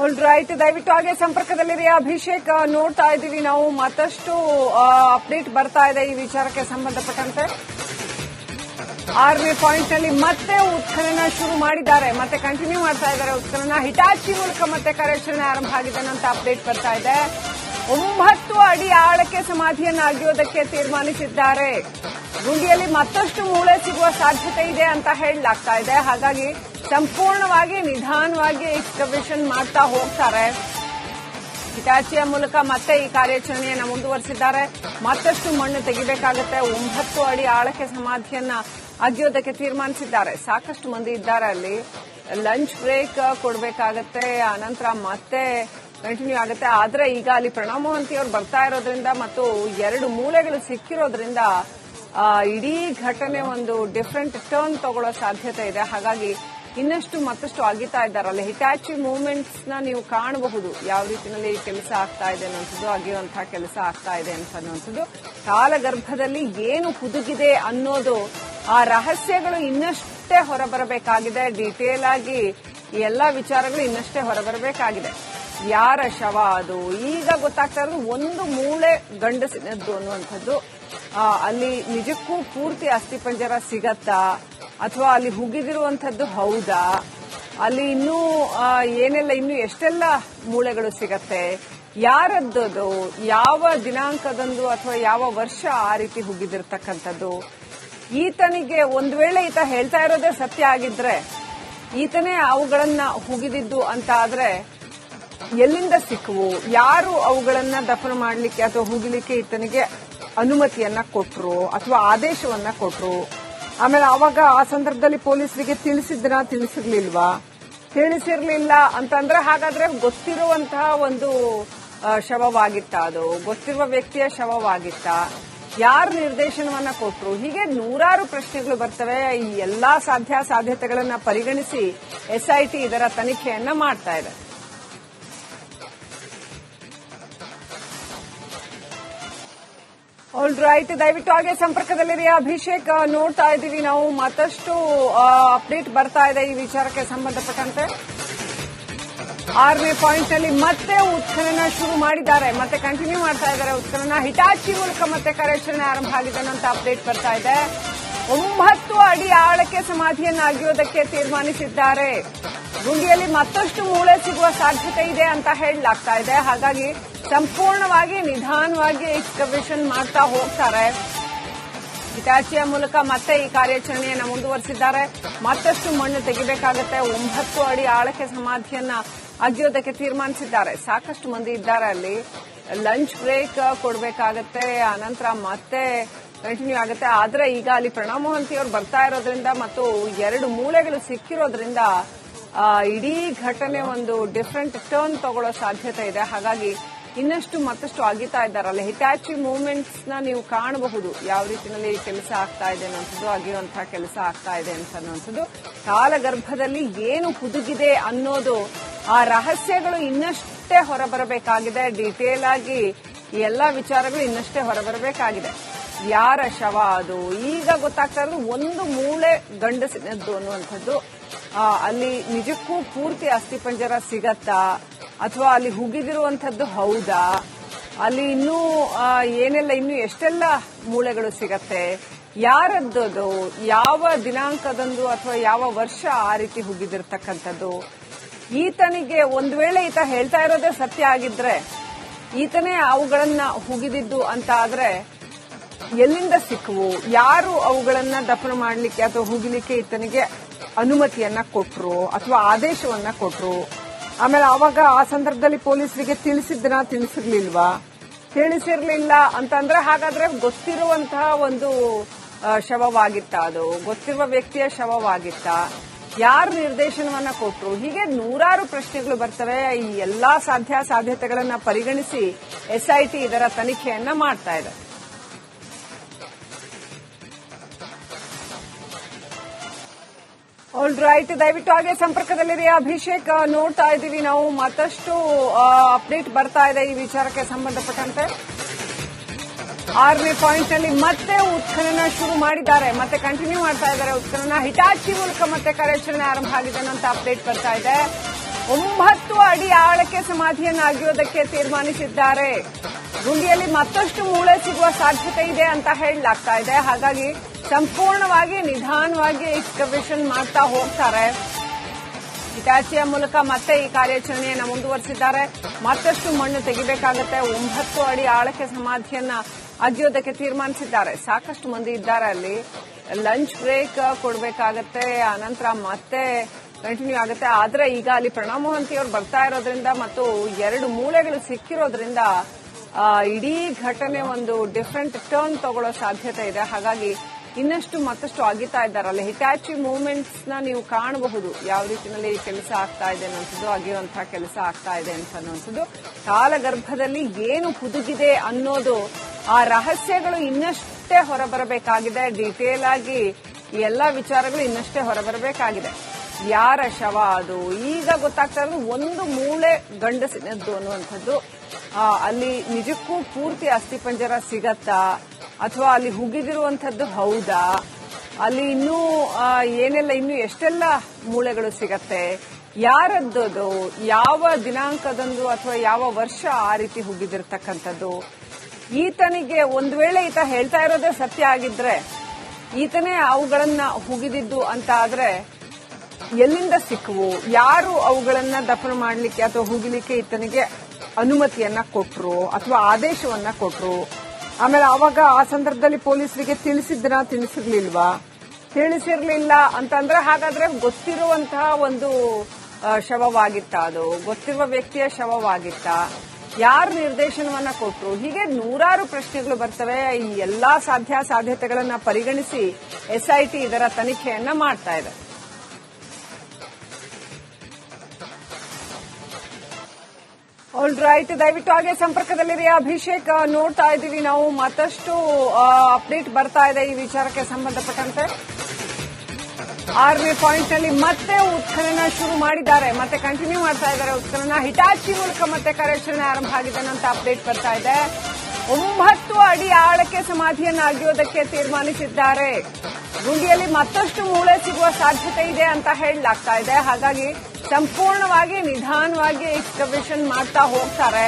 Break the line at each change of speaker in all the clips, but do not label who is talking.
All right ದಯವಿಟ್ಟು ಹಾಗೆ ಸಂಪರ್ಕದಲ್ಲಿರಿ. ಅಭಿಷೇಕ್ ನೋಡ್ತಾ ಇದ್ದೀವಿ ನಾವು. ಮತ್ತಷ್ಟು ಅಪ್ಡೇಟ್ ಬರ್ತಾ ಇದೆ ಈ ವಿಚಾರಕ್ಕೆ ಸಂಬಂಧಪಟ್ಟಂತೆ. ಆರನೇ ಪಾಯಿಂಟ್ನಲ್ಲಿ ಮತ್ತೆ ಉತ್ಖನನ ಶುರು ಮಾಡಿದ್ದಾರೆ. ಮತ್ತೆ ಕಂಟಿನ್ಯೂ ಮಾಡ್ತಾ ಇದ್ದಾರೆ ಉತ್ಖನನ. ಹಿಟಾಚಿ ಮೂಲಕ ಮತ್ತೆ ಕಾರ್ಯಾಚರಣೆ ಆರಂಭ ಆಗಿದೆ ಅಂತ ಅಪ್ಡೇಟ್ ಬರ್ತಾ ಇದೆ. ಒಂಬತ್ತು ಅಡಿ ಆಳಕ್ಕೆ ಸಮಾಧಿಯನ್ನು ಅಗೆಯೋದಕ್ಕೆ ತೀರ್ಮಾನಿಸಿದ್ದಾರೆ. ಗುಂಡಿಯಲ್ಲಿ ಮತ್ತಷ್ಟು ಮೂಳೆ ಸಿಗುವ ಸಾಧ್ಯತೆ ಇದೆ ಅಂತ ಹೇಳಲಾಗ್ತಾ ಇದೆ. ಹಾಗಾಗಿ ಸಂಪೂರ್ಣವಾಗಿ ನಿಧಾನವಾಗಿ ಎಕ್ಸ್ಕವೇಷನ್ ಮಾಡ್ತಾ ಹೋಗ್ತಾರೆ. ಹಿಟಾಚಿಯ ಮೂಲಕ ಮತ್ತೆ ಈ ಕಾರ್ಯಾಚರಣೆಯನ್ನು ಮುಂದುವರೆಸಿದ್ದಾರೆ. ಮತ್ತಷ್ಟು ಮಣ್ಣು ತೆಗಿಬೇಕಾಗುತ್ತೆ. ಒಂಬತ್ತು ಅಡಿ ಆಳಕ್ಕೆ ಸಮಾಧಿಯನ್ನ ಅಗಿಯೋದಕ್ಕೆ ತೀರ್ಮಾನಿಸಿದ್ದಾರೆ. ಸಾಕಷ್ಟು ಮಂದಿ ಇದ್ದಾರೆ ಅಲ್ಲಿ. ಲಂಚ್ ಬ್ರೇಕ್ ಕೊಡಬೇಕಾಗತ್ತೆ. ಆನಂತರ ಮತ್ತೆ ಕಂಟಿನ್ಯೂ ಆಗುತ್ತೆ. ಆದ್ರೆ ಈಗ ಅಲ್ಲಿ ಪ್ರಣವ್ ಮೋಹಂತಿ ಅವರು ಬರ್ತಾ ಇರೋದ್ರಿಂದ ಮತ್ತು ಎರಡು ಮೂಲೆಗಳು ಸಿಕ್ಕಿರೋದ್ರಿಂದ ಇಡೀ ಘಟನೆ ಒಂದು ಡಿಫ್ರೆಂಟ್ ಟರ್ನ್ ತಗೊಳ್ಳೋ ಸಾಧ್ಯತೆ ಇದೆ. ಹಾಗಾಗಿ ಇನ್ನಷ್ಟು ಮತ್ತಷ್ಟು ಅಗಿತಾ ಇದ್ದಾರಲ್ಲ. ಹಿಟಾಚಿ ಮೂವ್ಮೆಂಟ್ಸ್ನ ನೀವು ಕಾಣಬಹುದು. ಯಾವ ರೀತಿಯಲ್ಲಿ ಕೆಲಸ ಆಗ್ತಾ ಇದೆ ಅನ್ನೋದು ಅಗಿಯುವಂತಹ ಕೆಲಸ ಆಗ್ತಾ ಇದೆ ಅಂತ ಅನ್ನುವಂಥದ್ದು. ಕಾಲಗರ್ಭದಲ್ಲಿ ಏನು ಹುದುಗಿದೆ ಅನ್ನೋದು ಆ ರಹಸ್ಯಗಳು ಇನ್ನಷ್ಟೇ ಹೊರಬರಬೇಕಾಗಿದೆ. ಡೀಟೇಲ್ ಆಗಿ ಎಲ್ಲಾ ವಿಚಾರಗಳು ಇನ್ನಷ್ಟೇ ಹೊರಬರಬೇಕಾಗಿದೆ. ಯಾರ ಶವ ಅದು? ಈಗ ಗೊತ್ತಾಗ್ತಾ ಇರೋದು ಒಂದು ಮೂಳೆ ಗಂಡಸಿನದ್ದು ಅನ್ನುವಂಥದ್ದು. ಅಲ್ಲಿ ನಿಜಕ್ಕೂ ಪೂರ್ತಿ ಅಸ್ಥಿಪಂಜರ ಸಿಗತ್ತಾ? ಅಥವಾ ಅಲ್ಲಿ ಹುಗಿದಿರುವಂತದ್ದು ಹೌದಾ? ಅಲ್ಲಿ ಇನ್ನೂ ಏನೆಲ್ಲ, ಇನ್ನು ಎಷ್ಟೆಲ್ಲ ಮೂಳೆಗಳು ಸಿಗತ್ತೆ? ಯಾರದ್ದು ಯಾವ ದಿನಾಂಕದಂದು ಅಥವಾ ಯಾವ ವರ್ಷ ಆ ರೀತಿ ಹುಗಿದಿರ್ತಕ್ಕಂಥದ್ದು? ಈತನಿಗೆ ಒಂದು ವೇಳೆ ಈತ ಹೇಳ್ತಾ ಇರೋದೇ ಸತ್ಯ ಆಗಿದ್ರೆ, ಈತನೇ ಅವುಗಳನ್ನ ಹುಗಿದಿದ್ದು ಅಂತ ಆದ್ರೆ ಎಲ್ಲಿಂದ ಸಿಕ್ಕವು? ಯಾರು ಅವುಗಳನ್ನ ದಫನ ಮಾಡಲಿಕ್ಕೆ ಅಥವಾ ಹುಗಿಲಿಕ್ಕೆ ಈತನಿಗೆ ಅನುಮತಿಯನ್ನ ಕೊಟ್ರು ಅಥವಾ ಆದೇಶವನ್ನ ಕೊಟ್ರು? ಆಮೇಲೆ ಅವಾಗ ಆ ಸಂದರ್ಭದಲ್ಲಿ ಪೊಲೀಸರಿಗೆ ತಿಳಿಸಿದ್ರ? ತಿಳಿಸಿರ್ಲಿಲ್ವಾ? ತಿಳಿಸಿರ್ಲಿಲ್ಲ ಅಂತಂದ್ರೆ ಹಾಗಾದ್ರೆ ಗೊತ್ತಿರುವಂತಹ ಒಂದು ಶವವಾಗಿತ್ತ ಅದು. ಗೊತ್ತಿರುವ ವ್ಯಕ್ತಿಯ ಶವವಾಗಿತ್ತ. ಯಾರು ನಿರ್ದೇಶನವನ್ನ ಕೊಟ್ಟರು ಹೀಗೆ ನೂರಾರು ಪ್ರಶ್ನೆಗಳು ಬರ್ತವೆ. ಈ ಎಲ್ಲಾ ಸಾಧ್ಯ ಸಾಧ್ಯತೆಗಳನ್ನ ಪರಿಗಣಿಸಿ ಎಸ್ಐಟಿ ಇದರ ತನಿಖೆಯನ್ನ ಮಾಡ್ತಾ ಇದೆ. ಆಲ್ ರೈಟ್ ದಯವಿಟ್ಟು ಹಾಗೆ ಸಂಪರ್ಕದಲ್ಲಿರಿ. ಅಭಿಷೇಕ್ ನೋಡ್ತಾ ಇದ್ದೀವಿ ನಾವು. ಮತ್ತಷ್ಟು ಅಪ್ಡೇಟ್ ಬರ್ತಾ ಇದೆ ಈ ವಿಚಾರಕ್ಕೆ ಸಂಬಂಧಪಟ್ಟಂತೆ. ಆರನೇ ಪಾಯಿಂಟ್ನಲ್ಲಿ ಮತ್ತೆ ಉತ್ಖನನ ಶುರು ಮಾಡಿದ್ದಾರೆ. ಮತ್ತೆ ಕಂಟಿನ್ಯೂ ಮಾಡ್ತಾ ಇದ್ದಾರೆ ಉತ್ಖನನ. ಹಿಟಾಚಿ ಮೂಲಕ ಮತ್ತೆ ಕಾರ್ಯಾಚರಣೆ ಆರಂಭ ಆಗಿದೆ ಅಂತ ಅಪ್ಡೇಟ್ ಬರ್ತಾ ಇದೆ. ಒಂಬತ್ತು ಅಡಿ ಆಳಕ್ಕೆ ಸಮಾಧಿಯನ್ನು ಅಗಿಯೋದಕ್ಕೆ ತೀರ್ಮಾನಿಸಿದ್ದಾರೆ. ಗುಂಡಿಯಲ್ಲಿ ಮತ್ತಷ್ಟು ಮೂಳೆ ಸಿಗುವ ಸಾಧ್ಯತೆ ಇದೆ ಅಂತ ಹೇಳಲಾಗ್ತಾ ಇದೆ. ಹಾಗಾಗಿ ಸಂಪೂರ್ಣವಾಗಿ ನಿಧಾನವಾಗಿ ಎಕ್ಸ್ಕವೇಷನ್ ಮಾಡ್ತಾ ಹೋಗ್ತಾರೆ. ಹಿಟಾಚಿಯ ಮೂಲಕ ಮತ್ತೆ ಈ ಕಾರ್ಯಾಚರಣೆಯನ್ನು ಮುಂದುವರೆಸಿದ್ದಾರೆ. ಮತ್ತಷ್ಟು ಮಣ್ಣು ತೆಗಿಬೇಕಾಗುತ್ತೆ. ಒಂಬತ್ತು ಅಡಿ ಆಳಕ್ಕೆ ಸಮಾಧಿಯನ್ನ ಅಗಿಯೋದಕ್ಕೆ ತೀರ್ಮಾನಿಸಿದ್ದಾರೆ. ಸಾಕಷ್ಟು ಮಂದಿ ಇದ್ದಾರೆ ಅಲ್ಲಿ. ಲಂಚ್ ಬ್ರೇಕ್ ಕೊಡಬೇಕಾಗತ್ತೆ. ಆನಂತರ ಮತ್ತೆ ಕಂಟಿನ್ಯೂ ಆಗುತ್ತೆ. ಆದ್ರೆ ಈಗ ಅಲ್ಲಿ ಪ್ರಣವ್ ಮೋಹಂತಿ ಅವರು ಬರ್ತಾ ಇರೋದ್ರಿಂದ ಮತ್ತು ಎರಡು ಮೂಳೆಗಳು ಸಿಕ್ಕಿರೋದ್ರಿಂದ ಇಡೀ ಘಟನೆ ಒಂದು ಡಿಫ್ರೆಂಟ್ ಟರ್ನ್ ತಗೊಳ್ಳೋ ಸಾಧ್ಯತೆ ಇದೆ. ಹಾಗಾಗಿ ಇನ್ನಷ್ಟು ಮತ್ತಷ್ಟು ಅಗಿತಾ ಇದ್ದಾರಲ್ಲ. ಹಿಟಾಚಿ ಮೂವ್ಮೆಂಟ್ಸ್ನ ನೀವು ಕಾಣಬಹುದು. ಯಾವ ರೀತಿಯಲ್ಲಿ ಕೆಲಸ ಆಗ್ತಾ ಇದೆ ಅನ್ನೋದು ಅಗಿಯುವಂತಹ ಕೆಲಸ ಆಗ್ತಾ ಇದೆ ಅಂತ ಅನ್ನೋದು ಕಾಲಗರ್ಭದಲ್ಲಿ ಏನು ಹುದುಗಿದೆ ಅನ್ನೋದು ಆ ರಹಸ್ಯಗಳು ಇನ್ನಷ್ಟೇ ಹೊರಬರಬೇಕಾಗಿದೆ. ಡೀಟೇಲ್ ಆಗಿ ಎಲ್ಲ ವಿಚಾರಗಳು ಇನ್ನಷ್ಟೇ ಹೊರಬರಬೇಕಾಗಿದೆ. ಯಾರ ಶವ ಅದು? ಈಗ ಗೊತ್ತಾಗ್ತಾ ಇರೋದು ಒಂದು ಮೂಳೆ ಗಂಡಸಿನದ್ದು ಅನ್ನುವಂಥದ್ದು. ಅಲ್ಲಿ ನಿಜಕ್ಕೂ ಪೂರ್ತಿ ಅಸ್ಥಿಪಂಜರ ಸಿಗತ್ತಾ? ಅಥವಾ ಅಲ್ಲಿ ಹುಗಿದಿರುವಂತದ್ದು ಹೌದಾ? ಅಲ್ಲಿ ಇನ್ನೂ ಏನೆಲ್ಲ, ಇನ್ನು ಎಷ್ಟೆಲ್ಲ ಮೂಳೆಗಳು ಸಿಗತ್ತೆ? ಯಾರದ್ದು ಯಾವ ದಿನಾಂಕದಂದು ಅಥವಾ ಯಾವ ವರ್ಷ ಆ ರೀತಿ ಹುಗಿದಿರ್ತಕ್ಕಂಥದ್ದು? ಈತನಿಗೆ ಒಂದು ವೇಳೆ ಈತ ಹೇಳ್ತಾ ಇರೋದೇ ಸತ್ಯ ಆಗಿದ್ರೆ, ಈತನೇ ಅವುಗಳನ್ನ ಹುಗಿದಿದ್ದು ಅಂತ ಆದ್ರೆ ಎಲ್ಲಿಂದ ಸಿಕ್ಕವು ಯಾರು ಅವುಗಳನ್ನ ದಫನ ಮಾಡಲಿಕ್ಕೆ ಅಥವಾ ಹುಗಿಲಿಕ್ಕೆ ಈತನಿಗೆ ಅನುಮತಿಯನ್ನ ಕೊಟ್ರು ಅಥವಾ ಆದೇಶವನ್ನ ಕೊಟ್ರು? ಆಮೇಲೆ ಅವಾಗ ಆ ಸಂದರ್ಭದಲ್ಲಿ ಪೊಲೀಸರಿಗೆ ತಿಳಿಸಿದ್ನ ತಿಳಿಸಿರ್ಲಿಲ್ವಾ? ತಿಳಿಸಿರ್ಲಿಲ್ಲ ಅಂತಂದ್ರೆ ಹಾಗಾದ್ರೆ ಗೊತ್ತಿರುವಂತಹ ಒಂದು ಶವವಾಗಿತ್ತ ಅದು. ಗೊತ್ತಿರುವ ವ್ಯಕ್ತಿಯ ಶವವಾಗಿತ್ತ. ಯಾರು ನಿರ್ದೇಶನವನ್ನ ಕೊಟ್ಟರು ಹೀಗೆ ನೂರಾರು ಪ್ರಶ್ನೆಗಳು ಬರ್ತವೆ. ಈ ಎಲ್ಲಾ ಸಾಧ್ಯ ಸಾಧ್ಯತೆಗಳನ್ನ ಪರಿಗಣಿಸಿ ಎಸ್ಐಟಿ ಇದರ ತನಿಖೆಯನ್ನ ಮಾಡ್ತಾ ಇದೆ. ಆಲ್ ರೈಟ್ ದಯವಿಟ್ಟು ಹಾಗೆ ಸಂಪರ್ಕದಲ್ಲಿರಿ. ಅಭಿಷೇಕ್ ನೋಡ್ತಾ ಇದ್ದೀವಿ ನಾವು. ಮತ್ತಷ್ಟು ಅಪ್ಡೇಟ್ ಬರ್ತಾ ಇದೆ ಈ ವಿಚಾರಕ್ಕೆ ಸಂಬಂಧಪಟ್ಟಂತೆ. ಆರನೇ ಪಾಯಿಂಟ್ನಲ್ಲಿ ಮತ್ತೆ ಉತ್ಖನನ ಶುರು ಮಾಡಿದ್ದಾರೆ. ಮತ್ತೆ ಕಂಟಿನ್ಯೂ ಮಾಡ್ತಾ ಇದ್ದಾರೆ ಉತ್ಖನನ. ಹಿಟಾಚಿ ಮೂಲಕ ಮತ್ತೆ ಕಾರ್ಯಾಚರಣೆ ಆರಂಭ ಆಗಿದೆ ಅಂತ ಅಪ್ಡೇಟ್ ಬರ್ತಾ ಇದೆ. ಒಂಬತ್ತು ಅಡಿ ಆಳಕ್ಕೆ ಸಮಾಧಿಯನ್ನು ಆಗಿರೋದಕ್ಕೆ ತೀರ್ಮಾನಿಸಿದ್ದಾರೆ. ಗುಂಡಿಯಲ್ಲಿ ಮತ್ತಷ್ಟು ಮೂಳೆ ಸಿಗುವ ಸಾಧ್ಯತೆ ಇದೆ ಅಂತ ಹೇಳಲಾಗ್ತಾ ಇದೆ. ಹಾಗಾಗಿ ಸಂಪೂರ್ಣವಾಗಿ ನಿಧಾನವಾಗಿ ಎಕ್ಸ್ಕವೇಷನ್ ಮಾಡ್ತಾ ಹೋಗ್ತಾರೆ. ಇಟಾಚಿಯ ಮೂಲಕ ಮತ್ತೆ ಈ ಕಾರ್ಯಾಚರಣೆಯನ್ನು ಮುಂದುವರೆಸಿದ್ದಾರೆ. ಮತ್ತಷ್ಟು ಮಣ್ಣು ತೆಗಿಬೇಕಾಗುತ್ತೆ. ಒಂಬತ್ತು ಅಡಿ ಆಳಕ್ಕೆ ಸಮಾಧಿಯನ್ನ ಅಗೆಯೋದಕ್ಕೆ ತೀರ್ಮಾನಿಸಿದ್ದಾರೆ. ಸಾಕಷ್ಟು ಮಂದಿ ಇದ್ದಾರೆ ಅಲ್ಲಿ. ಲಂಚ್ ಬ್ರೇಕ್ ಕೊಡಬೇಕಾಗತ್ತೆ. ಆನಂತರ ಮತ್ತೆ ಕಂಟಿನ್ಯೂ ಆಗುತ್ತೆ. ಆದ್ರೆ ಈಗ ಅಲ್ಲಿ ಪ್ರಣವ್ ಮೋಹಂತಿ ಅವರು ಬರ್ತಾ ಇರೋದ್ರಿಂದ ಮತ್ತು ಎರಡು ಮೂಳೆಗಳು ಸಿಕ್ಕಿರೋದ್ರಿಂದ ಇಡೀ ಘಟನೆ ಒಂದು ಡಿಫ್ರೆಂಟ್ ಟರ್ನ್ ತಗೊಳ್ಳೋ ಸಾಧ್ಯತೆ ಇದೆ. ಹಾಗಾಗಿ ಇನ್ನಷ್ಟು ಮತ್ತಷ್ಟು ಅಗಿತಾ ಇದ್ದಾರಲ್ಲ. ಹಿಟಾಚಿ ಮೂವ್ಮೆಂಟ್ಸ್ನ ನೀವು ಕಾಣಬಹುದು. ಯಾವ ರೀತಿಯಲ್ಲಿ ಕೆಲಸ ಆಗ್ತಾ ಇದೆ ಅನ್ನೋದು ಅಗಿಯುವಂತಹ ಕೆಲಸ ಆಗ್ತಾ ಇದೆ ಅಂತ ಅನ್ನೋದು ಕಾಲಗರ್ಭದಲ್ಲಿ ಏನು ಹುದುಗಿದೆ ಅನ್ನೋದು ಆ ರಹಸ್ಯಗಳು ಇನ್ನಷ್ಟೇ ಹೊರಬರಬೇಕಾಗಿದೆ. ಡೀಟೇಲ್ ಆಗಿ ಎಲ್ಲ ವಿಚಾರಗಳು ಇನ್ನಷ್ಟೇ ಹೊರಬರಬೇಕಾಗಿದೆ. ಯಾರ ಶವ ಅದು? ಈಗ ಗೊತ್ತಾಗ್ತಾ ಇರೋದು ಒಂದು ಮೂಳೆ ಗಂಡಸಿನದ್ದು ಅನ್ನುವಂಥದ್ದು. ಅಲ್ಲಿ ನಿಜಕ್ಕೂ ಪೂರ್ತಿ ಅಸ್ಥಿಪಂಜರ ಸಿಗತ್ತಾ? ಅಥವಾ ಅಲ್ಲಿ ಹುಗಿದಿರುವಂಥದ್ದು ಹೌದಾ? ಅಲ್ಲಿ ಇನ್ನೂ ಏನೆಲ್ಲ, ಇನ್ನು ಎಷ್ಟೆಲ್ಲ ಮೂಳೆಗಳು ಸಿಗತ್ತೆ? ಯಾರದ್ದು ಯಾವ ದಿನಾಂಕದಂದು ಅಥವಾ ಯಾವ ವರ್ಷ ಆ ರೀತಿ ಹುಗಿದಿರ್ತಕ್ಕಂಥದ್ದು? ಈತನಿಗೆ ಒಂದು ವೇಳೆ ಈತ ಹೇಳ್ತಾ ಇರೋದೇ ಸತ್ಯ ಆಗಿದ್ರೆ, ಈತನೇ ಅವುಗಳನ್ನ ಹುಗಿದಿದ್ದು ಅಂತ ಆದ್ರೆ, ಎಲ್ಲಿಂದ ಸಿಕ್ಕವು ಯಾರು ಅವುಗಳನ್ನ ದಫನ ಮಾಡಲಿಕ್ಕೆ ಅಥವಾ ಹುಗಿಲಿಕ್ಕೆ ಈತನಿಗೆ ಅನುಮತಿಯನ್ನ ಕೊಟ್ರು ಅಥವಾ ಆದೇಶವನ್ನ ಕೊಟ್ರು? ಆಮೇಲೆ ಅವಾಗ ಆ ಸಂದರ್ಭದಲ್ಲಿ ಪೊಲೀಸರಿಗೆ ತಿಳಿಸಿದ್ರ ತಿಳಿಸಿರ್ಲಿಲ್ವಾ? ತಿಳಿಸಿರ್ಲಿಲ್ಲ ಅಂತಂದ್ರೆ ಹಾಗಾದ್ರೆ ಗೊತ್ತಿರುವಂತಹ ಒಂದು ಶವವಾಗಿತ್ತ ಅದು? ಗೊತ್ತಿರುವ ವ್ಯಕ್ತಿಯ ಶವವಾಗಿತ್ತ? ಯಾರು ನಿರ್ದೇಶನವನ್ನ ಕೊಟ್ಟರು ಹೀಗೆ ನೂರಾರು ಪ್ರಶ್ನೆಗಳು ಬರ್ತವೆ. ಈ ಎಲ್ಲಾ ಸಾಧ್ಯ ಸಾಧ್ಯತೆಗಳನ್ನ ಪರಿಗಣಿಸಿ ಎಸ್ಐಟಿ ಇದರ ತನಿಖೆಯನ್ನ ಮಾಡ್ತಾ ಇದೆ. ಆಲ್ ರೈಟ್ ದಯವಿಟ್ಟು ಹಾಗೆ ಸಂಪರ್ಕದಲ್ಲಿರಿ. ಅಭಿಷೇಕ್ ನೋಡ್ತಾ ಇದ್ದೀವಿ ನಾವು. ಮತ್ತಷ್ಟು ಅಪ್ಡೇಟ್ ಬರ್ತಾ ಇದೆ ಈ ವಿಚಾರಕ್ಕೆ ಸಂಬಂಧಪಟ್ಟಂತೆ. ಆರನೇ ಪಾಯಿಂಟ್ನಲ್ಲಿ ಮತ್ತೆ ಉತ್ಖನನ ಶುರು ಮಾಡಿದ್ದಾರೆ. ಮತ್ತೆ ಕಂಟಿನ್ಯೂ ಮಾಡ್ತಾ ಇದ್ದಾರೆ ಉತ್ಖನನ. ಹಿಟಾಚಿ ಮೂಲಕ ಮತ್ತೆ ಕಾರ್ಯಾಚರಣೆ ಆರಂಭ ಆಗಿದೆ ಅಂತ ಅಪ್ಡೇಟ್ ಬರ್ತಾ ಇದೆ. ಒಂಬತ್ತು ಅಡಿ ಆಳಕ್ಕೆ ಸಮಾಧಿಯನ್ನ ಅಗೆಯೋದಕ್ಕೆ ತೀರ್ಮಾನಿಸಿದ್ದಾರೆ. ಗುಂಡಿಯಲ್ಲಿ ಮತ್ತಷ್ಟು ಮೂಳೆ ಸಿಗುವ ಸಾಧ್ಯತೆ ಇದೆ ಅಂತ ಹೇಳಲಾಗ್ತಾ ಇದೆ. ಹಾಗಾಗಿ ಸಂಪೂರ್ಣವಾಗಿ ನಿಧಾನವಾಗಿ ಎಕ್ಸ್ಕವೇಷನ್ ಮಾಡ್ತಾ ಹೋಗ್ತಾರೆ.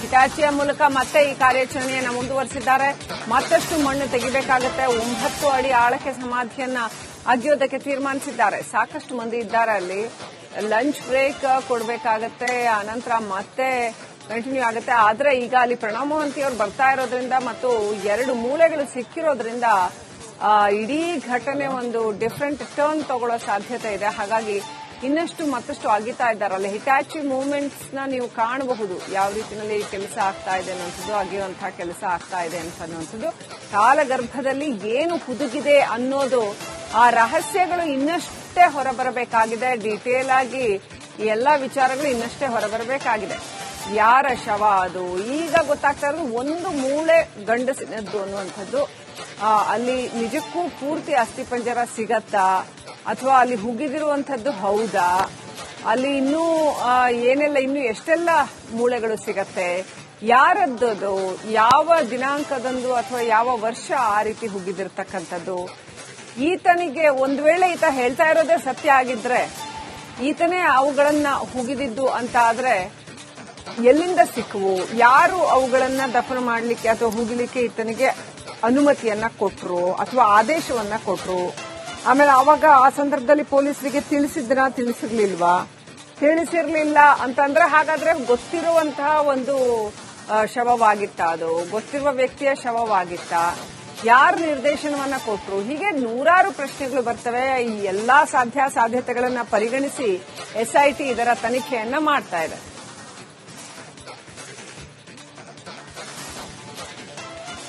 ಹಿಟಾಚಿಯ ಮೂಲಕ ಮತ್ತೆ ಈ ಕಾರ್ಯಾಚರಣೆಯನ್ನು ಮುಂದುವರೆಸಿದ್ದಾರೆ. ಮತ್ತಷ್ಟು ಮಣ್ಣು ತೆಗಿಬೇಕಾಗುತ್ತೆ. ಒಂಬತ್ತು ಅಡಿ ಆಳಕ್ಕೆ ಸಮಾಧಿಯನ್ನ ಅಗಿಯೋದಕ್ಕೆ ತೀರ್ಮಾನಿಸಿದ್ದಾರೆ. ಸಾಕಷ್ಟು ಮಂದಿ ಇದ್ದಾರೆ ಅಲ್ಲಿ. ಲಂಚ್ ಬ್ರೇಕ್ ಕೊಡಬೇಕಾಗತ್ತೆ. ಆನಂತರ ಮತ್ತೆ ಕಂಟಿನ್ಯೂ ಆಗುತ್ತೆ. ಆದ್ರೆ ಈಗ ಅಲ್ಲಿ ಪ್ರಣವ್ ಮೋಹಂತಿ ಅವರು ಬರ್ತಾ ಇರೋದ್ರಿಂದ ಮತ್ತು ಎರಡು ಮೂಲೆಗಳು ಸಿಕ್ಕಿರೋದ್ರಿಂದ ಇಡೀ ಘಟನೆ ಒಂದು ಡಿಫ್ರೆಂಟ್ ಟರ್ನ್ ತಗೊಳ್ಳೋ ಸಾಧ್ಯತೆ ಇದೆ. ಹಾಗಾಗಿ ಇನ್ನಷ್ಟು ಮತ್ತಷ್ಟು ಅಗಿತಾ ಇದ್ದಾರಲ್ಲ. ಹಿಟಾಚಿ ಮೂವ್ಮೆಂಟ್ಸ್ನ ನೀವು ಕಾಣಬಹುದು. ಯಾವ ರೀತಿಯಲ್ಲಿ ಕೆಲಸ ಆಗ್ತಾ ಇದೆ ಅನ್ನೋದು ಅಗಿಯುವಂತಹ ಕೆಲಸ ಆಗ್ತಾ ಇದೆ ಅಂತ ಅನ್ನೋಂಥದ್ದು ಕಾಲಗರ್ಭದಲ್ಲಿ ಏನು ಹುದುಗಿದೆ ಅನ್ನೋದು ಆ ರಹಸ್ಯಗಳು ಇನ್ನಷ್ಟೇ ಹೊರಬರಬೇಕಾಗಿದೆ. ಡೀಟೇಲ್ ಆಗಿ ಎಲ್ಲಾ ವಿಚಾರಗಳು ಇನ್ನಷ್ಟೇ ಹೊರಬರಬೇಕಾಗಿದೆ. ಯಾರ ಶವ ಅದು? ಈಗ ಗೊತ್ತಾಗ್ತಾ ಇರೋದು ಒಂದು ಮೂಳೆ ಗಂಡಸಿನದ್ದು ಅನ್ನುವಂಥದ್ದು. ಅಲ್ಲಿ ನಿಜಕ್ಕೂ ಪೂರ್ತಿ ಅಸ್ಥಿಪಂಜರ ಸಿಗತ್ತಾ? ಅಥವಾ ಅಲ್ಲಿ ಹುಗಿದಿರುವಂತದ್ದು ಹೌದಾ? ಅಲ್ಲಿ ಇನ್ನೂ ಏನೆಲ್ಲ, ಇನ್ನು ಎಷ್ಟೆಲ್ಲ ಮೂಳೆಗಳು ಸಿಗತ್ತೆ? ಯಾರದ್ದು ಯಾವ ದಿನಾಂಕದಂದು ಅಥವಾ ಯಾವ ವರ್ಷ ಆ ರೀತಿ ಹುಗಿದಿರ್ತಕ್ಕಂಥದ್ದು? ಈತನಿಗೆ ಒಂದು ವೇಳೆ ಈತ ಹೇಳ್ತಾ ಇರೋದೇ ಸತ್ಯ ಆಗಿದ್ರೆ, ಈತನೇ ಅವುಗಳನ್ನ ಹುಗಿದಿದ್ದು ಅಂತ ಆದ್ರೆ ಎಲ್ಲಿಂದ ಸಿಕ್ಕವು? ಯಾರು ಅವುಗಳನ್ನ ದಫನ ಮಾಡಲಿಕ್ಕೆ ಅಥವಾ ಹುಗಿಲಿಕ್ಕೆ ಈತನಿಗೆ ಅನುಮತಿಯನ್ನ ಕೊಟ್ರು ಅಥವಾ ಆದೇಶವನ್ನ ಕೊಟ್ರು? ಆಮೇಲೆ ಅವಾಗ ಆ ಸಂದರ್ಭದಲ್ಲಿ ಪೊಲೀಸರಿಗೆ ತಿಳಿಸಿದ್ರ? ತಿಳಿಸಿರ್ಲಿಲ್ವಾ? ತಿಳಿಸಿರ್ಲಿಲ್ಲ ಅಂತಂದ್ರೆ ಹಾಗಾದ್ರೆ ಗೊತ್ತಿರುವಂತಹ ಒಂದು ಶವವಾಗಿತ್ತ ಅದು. ಗೊತ್ತಿರುವ ವ್ಯಕ್ತಿಯ ಶವವಾಗಿತ್ತ. ಯಾರು ನಿರ್ದೇಶನವನ್ನ ಕೊಟ್ಟರು ಹೀಗೆ ನೂರಾರು ಪ್ರಶ್ನೆಗಳು ಬರ್ತವೆ. ಈ ಎಲ್ಲಾ ಸಾಧ್ಯ ಸಾಧ್ಯತೆಗಳನ್ನ ಪರಿಗಣಿಸಿ ಎಸ್ಐಟಿ ಇದರ ತನಿಖೆಯನ್ನ ಮಾಡ್ತಾ ಇದೆ.